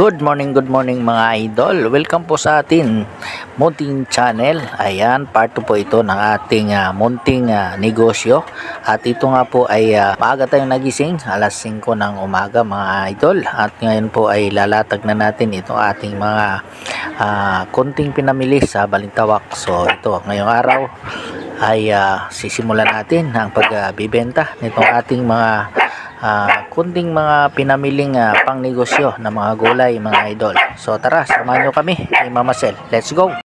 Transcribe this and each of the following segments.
Good morning, good morning mga idol. Welcome po sa atin munting channel. Ayan, part 2 po ito ng ating ah, munting ah, negosyo. At ito nga po ay ah, maaga tayong nagising, alas 5 ng umaga mga idol. At ngayon po ay lalatag na natin ito ating mga ah, konting pinamili sa Balintawak. So ito, ngayong araw ay ah, sisimulan natin ang pagbibenta nitong ating mga ah, kunting mga pinamiling ah, pangnegosyo ng mga gulay mga idol. So tara, samahan nyo kami ni Mama Sel. Let's go!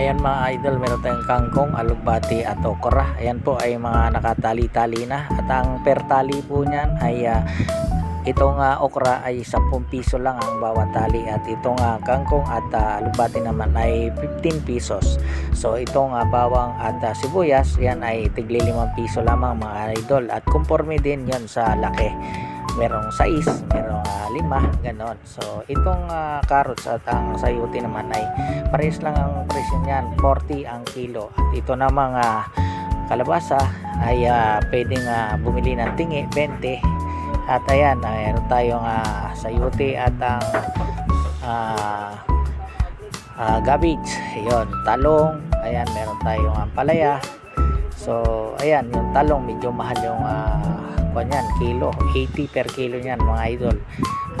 Ayan mga idol, meron tayong kangkong, alugbati at okra. Ayan po ay mga nakatali-tali na. At ang per tali po niyan ay ah, itong ah, okra ay 10 piso lang ang bawat tali. At itong ah, kangkong at ah, alugbati naman ay 15 pesos. So itong ah, bawang at ah, sibuyas, yan ay tigli 5 piso lamang mga idol. At conforme din yan sa laki. Merong 6, merong 5, ganon. So itong ah, carrots at ang sayuti naman ay pares lang ang presyo niyan 40 ang kilo. At ito namang ah, kalabasa ay ah, pwedeng ah, bumili ng tingi 20 at ayan meron tayong ah, sayuti at ang ah, ah, cabbage. Yon talong. Ayan meron tayong ampalaya so ayan yung talong medyo mahal yung uh, kanyan kilo. 80 per kilo niyan mga idol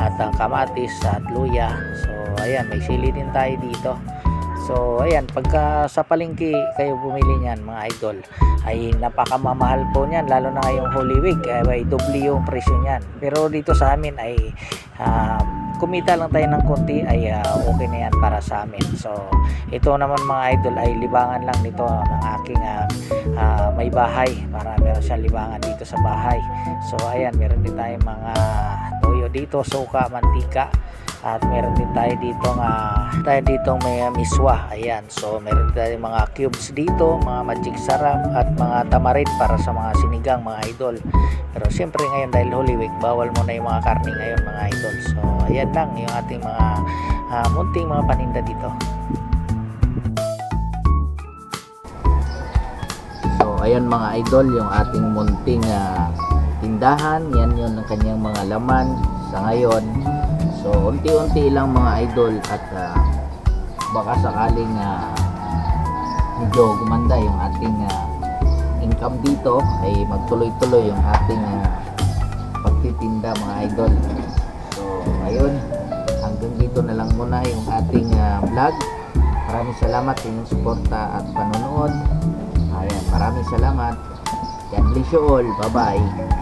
at ang kamatis at luya so ayan may sili din tayo dito So, ayan, pagka sa palengke kayo bumili niyan, mga idol, ay napakamamahal po niyan, lalo na ngayong Holy Week, ay may doble yung presyo niyan. Pero dito sa amin ay ah, kumita lang tayo ng konti ay ah, okay na yan para sa amin. So, ito naman mga idol ay libangan lang nito ng aking ah, ah, may bahay para meron siyang libangan dito sa bahay. So, ayan, meron din tayong mga toyo dito, suka, mantika, at meron din tayo dito nga tayo dito may uh, miswa ayan so meron tayo mga cubes dito mga magic sarap at mga tamarin para sa mga sinigang mga idol pero siyempre ngayon dahil Holy Week bawal mo na yung mga karne ngayon mga idol so ayan lang yung ating mga uh, munting mga paninda dito. So ayan mga idol yung ating munting uh, tindahan. Yan yun ang kanyang mga laman sa ngayon. So, unti-unti lang mga idol at uh, baka sakaling uh, medyo gumanda yung ating uh, income dito ay magtuloy-tuloy yung ating uh, pagtitinda mga idol ayun hanggang dito na lang muna yung ating uh, vlog. Maraming salamat sa inyong suporta at panonood. Ayan maraming salamat. God bless you all. Bye bye